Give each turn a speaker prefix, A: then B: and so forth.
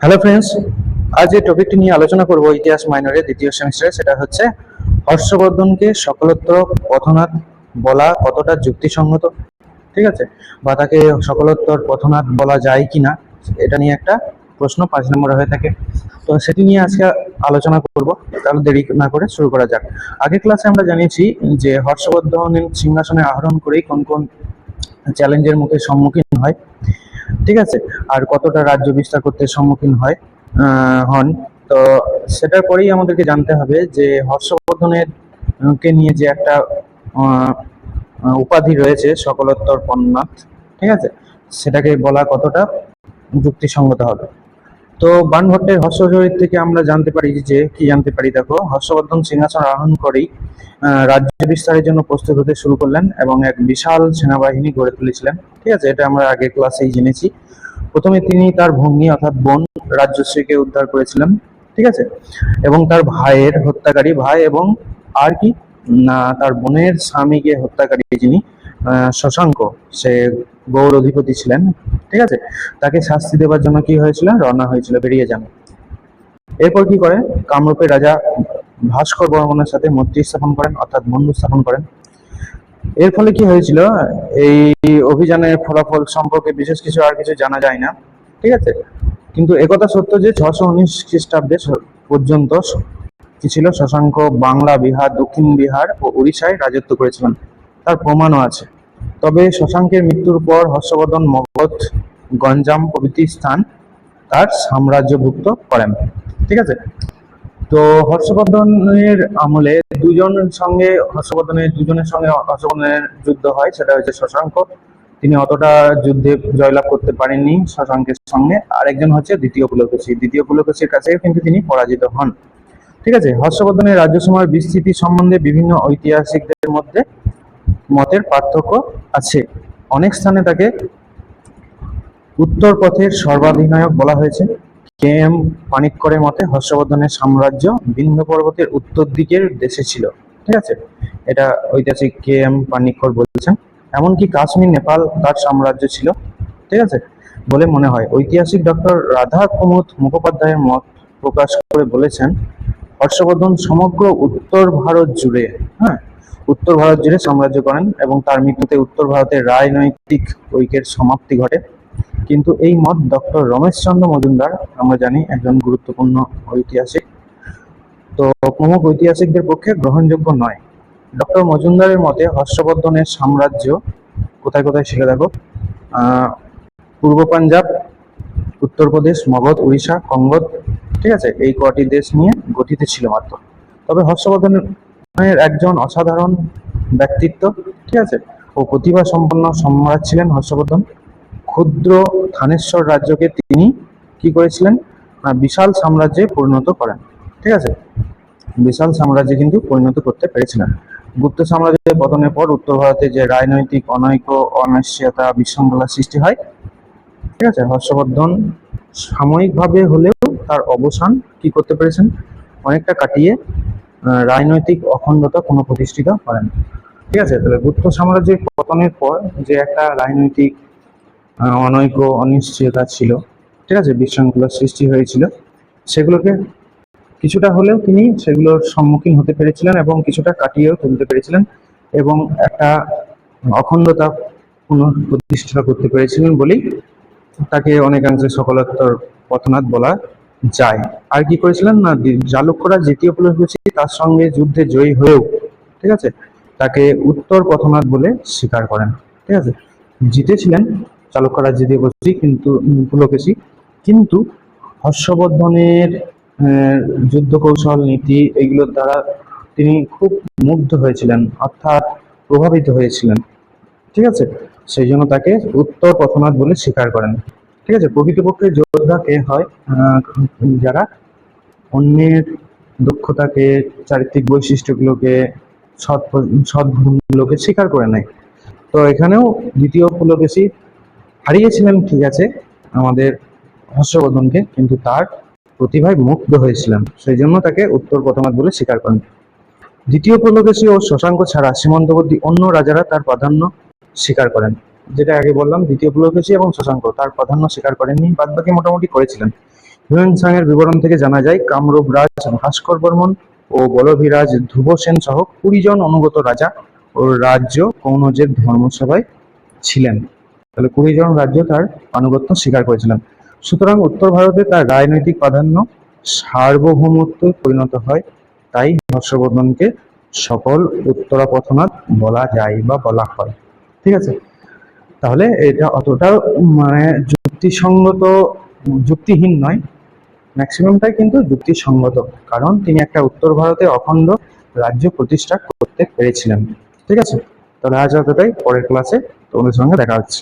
A: Hello friends আজ যে টপিকটি নিয়ে আলোচনা করব ইতিহাস মাইনরের দ্বিতীয় সেমিস্টারে সেটা হচ্ছে, হর্ষবর্ধনকে সকলোত্তর পথনাথ বলা কতটা যুক্তিসঙ্গত? ঠিক আছে? বা তাকে সকলোত্তর পথনাথ বলা যায় কি না এটা নিয়ে একটা প্রশ্ন পাঁচ নম্বরে হয়ে থাকে। তো সেটি নিয়ে আজকে আলোচনা করব। তাহলে দেরি না করে শুরু করা যাক। আগের ক্লাসে আমরা জানিয়েছি যে, হর্ষবর্ধনের সিংহাসনে আহরণ করেই কোন কোন চ্যালেঞ্জের মুখে সম্মুখীন হয়। ঠিক আছে? আর কতটা রাজ্য বিস্তার করতে সম্মুখীন হয় হন, তো সেটার পরেই আমাদেরকে জানতে হবে যে হর্ষবর্ধনের কে নিয়ে যে একটা উপাধি রয়েছে সকলোত্তর পন্নাথ, ঠিক আছে? সেটাকে বলা কতটা যুক্তিসঙ্গত হবে? তো বাণভট্টের হর্ষচরিত থেকে আমরা জানতে পারি যে, কি জানতে পারি দেখো, হর্ষবর্ধন সিংহাসন আরোহণ করেই রাজ্য বিস্তারের জন্য প্রস্তুত হতে শুরু করলেন এবং এক বিশাল সেনাবাহিনী গড়ে তুলেছিলেন। ঠিক আছে? এটা আমরা আগের ক্লাসেই জেনেছি। প্রথমে তিনি তার ভগ্নী অর্থাৎ বোন রাজ্যশ্রীকে উদ্ধার করেছিলেন। ঠিক আছে? এবং তার ভাইয়ের হত্যাকারী ভাই এবং আর কি? না, তার বোনের স্বামীকে হত্যাকারী যিনি শশাঙ্ক, সে গৌর অধিপতি ছিলেন, ঠিক আছে? তাকে শাস্তি দেওয়ার জন্য কি হয়েছিল? রওনা হয়েছিল বেরিয়ে যান। এরপর কি করে কামরূপের রাজা ভাস্কর বর্মনের সাথে মৈত্রী স্থাপন করেন, অর্থাৎ বন্ধু স্থাপন করেন। এর ফলে কি হয়েছিল? এই অভিযানের ফলাফল সম্পর্কে বিশেষ কিছু আর কিছু জানা যায় না, ঠিক আছে? কিন্তু একথা সত্য যে ছশো উনিশ খ্রিস্টাব্দে পর্যন্ত কি ছিল? শশাঙ্ক, বাংলা, বিহার, দক্ষিণ বিহার ও উড়িষ্যায় রাজত্ব করেছিলেন। তার প্রমাণও আছে। তবে শশাঙ্কের মৃত্যুর পর হর্ষবর্ধন মগধ গঞ্জাম প্রভৃতি স্থান তার সাম্রাজ্যভুক্ত করেন। ঠিক আছে? তো হর্ষবর্ধনের আমলে দুজনের সঙ্গে, হর্ষবর্ধনের, দুজনের সঙ্গে হর্ষবর্ধনের যুদ্ধ হয়, সেটা হচ্ছে শশাঙ্ক। তিনি অতটা যুদ্ধে জয়লাভ করতে পারেননি শশাঙ্কের সঙ্গে। আর একজন হচ্ছে দ্বিতীয় পুলকেশী। দ্বিতীয় পুলকেশীর কাছে কিন্তু তিনি পরাজিত হন। ঠিক আছে? হর্ষবর্ধনের রাজ্যসীমার বিস্তৃতি সম্বন্ধে বিভিন্ন ঐতিহাসিকদের মধ্যে মতের পার্থক্য আছে। অনেক স্থানে তাকে উত্তর পথের সর্বাধিনায়ক বলা হয়েছে। কে এম পানিক্করের মতে হর্ষবর্ধনের সাম্রাজ্য বিন্ধ্য পর্বতের উত্তর দিকের দেশে ছিল। ঠিক আছে? এটা ঐতিহাসিক কে এম পানিক্কর বলেছেন। এমনকি কাশ্মীর, নেপাল তার সাম্রাজ্য ছিল। ঠিক আছে? বলে মনে হয়। ঐতিহাসিক ডক্টর রাধা কুমুদ মুখোপাধ্যায়ের মত প্রকাশ করে বলেছেন, হর্ষবর্ধন সমগ্র উত্তর ভারত জুড়ে। হ্যাঁ? উত্তর ভারত জুড়ে সাম্রাজ্য করেন এবং তার মৃত্যুতে উত্তর ভারতের রাজনৈতিক ঐক্যের সমাপ্তি ঘটে। কিন্তু এই মত ডক্টর রমেশচন্দ্র মজুমদার, আমরা জানি একজন গুরুত্বপূর্ণ ঐতিহাসিক, তো প্রমুখ ঐতিহাসিকদের পক্ষে গ্রহণযোগ্য নয়। ডক্টর মজুমদারের মতে হর্ষবর্ধনের সাম্রাজ্য, কোথায় কোথায় ছিল দেখো পূর্ব পাঞ্জাব উত্তরপ্রদেশ মগধ, উড়িষ্যা কঙ্গদ ঠিক আছে, এই কটি দেশ নিয়ে গঠিত ছিল মাত্র। তবে হর্ষবর্ধনের একজন অসাধারণ ব্যক্তিত্ব, ঠিক আছে? ও প্রতিভা সম্পন্ন সম্রাট ছিলেন হর্ষবর্ধন। ক্ষুদ্র থানেশ্বর রাজ্যকে তিনি কি করেছিলেন? বিশাল সাম্রাজ্যে পরিণত করেন, ঠিক আছে? বিশাল সাম্রাজ্যে কিন্তু পরিণত করতে পেরেছিলেন। গুপ্ত সাম্রাজ্যের পতনের পর উত্তর ভারতে যে রাজনৈতিক অনৈক্য অনিশ্চয়তা বিশৃঙ্খলা সৃষ্টি হয়, ঠিক আছে? হর্ষবর্ধন সাময়িকভাবে হলেও তার অবসান কি করতে পেরেছেন? অনেকটা কাটিয়ে রাজনৈতিক অখণ্ডতা কোনো পুনঃপ্রতিষ্ঠিত করেন ঠিক আছে? তাহলে গুপ্ত সাম্রাজ্যের পতনের পর যে একটা রাজনৈতিক অনৈক্য, অনিশ্চয়তা ছিল, ঠিক আছে? বিশৃঙ্খলার সৃষ্টি হয়েছিল। সেগুলোকে কিছুটা হলেও তিনি সেগুলোর সম্মুখীন হতে পেরেছিলেন এবং কিছুটা কাটিয়েও তুলতে পেরেছিলেন এবং একটা অখণ্ডতা পুনঃপ্রতিষ্ঠা করতে পেরেছিলেন বলেই তাকে অনেকাংশে সকলোত্তর পথনাথ বলা যায়। আর কি করেছিলেন? না জালুক্যরা দ্বিতীয় পুলকেশী তার সঙ্গে যুদ্ধে জয়ী হয়েও, ঠিক আছে? তাকে উত্তর পথনাথ বলে স্বীকার করেন, ঠিক আছে? জিতেছিলেন চালুক্যরা দ্বিতীয় পুলকেশী কিন্তু পুলকেশী। কিন্তু হর্ষবর্ধনের যুদ্ধ কৌশল নীতি এগুলোর দ্বারা তিনি খুব মুগ্ধ হয়েছিলেন, অর্থাৎ প্রভাবিত হয়েছিলেন, ঠিক আছে? সেই জন্য তাকে উত্তর পথনাথ বলে স্বীকার করেন। ঠিক আছে? প্রকৃতপক্ষে যোদ্ধা কে হয়? যারা অন্যের দক্ষতাকে, চারিত্রিক বৈশিষ্ট্যগুলোকে, সৎ সৎ গুণগুলোকে স্বীকার করে নেয়। তো এখানেও দ্বিতীয় পুলকেশী হারিয়েছিলেন, ঠিক আছে, আমাদের হর্ষবর্ধনকে, কিন্তু তার প্রতিভায় মুগ্ধ হয়েছিলেন সেই জন্য তাকে উত্তর পথনাথ বলে স্বীকার করেন। দ্বিতীয় পুলকেশী ও শশাঙ্ক ছাড়া সীমান্তবর্তী অন্য রাজারা তার প্রাধান্য স্বীকার করেন। যেটা আগে বললাম, দ্বিতীয় পুলকেশী এবং শশাঙ্ক, তার প্রাধান্য স্বীকার করেননি, বাদবাকি মোটামুটি করেছিলেন। হিউয়েন এর বিবরণ থেকে জানা যায়, কামরূপ রাজ, ভাস্কর বর্মন ও বলভিরাজ ধ্রুব সেন সহ কুড়ি জন অনুগত রাজা ও রাজ্য কৌনজের ধর্মসভায় ছিলেন। তাহলে কুড়ি জন রাজ্য তার আনুগত্য স্বীকার করেছিলেন। সুতরাং উত্তর ভারতে তার রাজনৈতিক প্রাধান্য সার্বভৌমত্বে পরিণত হয়, তাই হর্ষবর্ধনকে সকল উত্তরাপথনাথ বলা যায় বা বলা হয়। ঠিক আছে? তাহলে এটা অতটা মানে যুক্তিসঙ্গত, যুক্তিহীন নয়। ম্যাক্সিমামটাই কিন্তু যুক্তিসঙ্গত, কারণ তিনি একটা উত্তর ভারতে অখণ্ড রাজ্য প্রতিষ্ঠা করতে পেরেছিলেন। ঠিক আছে? তাহলে আজ অতটাই পরের ক্লাসে তোমাদের সঙ্গে দেখা হচ্ছে।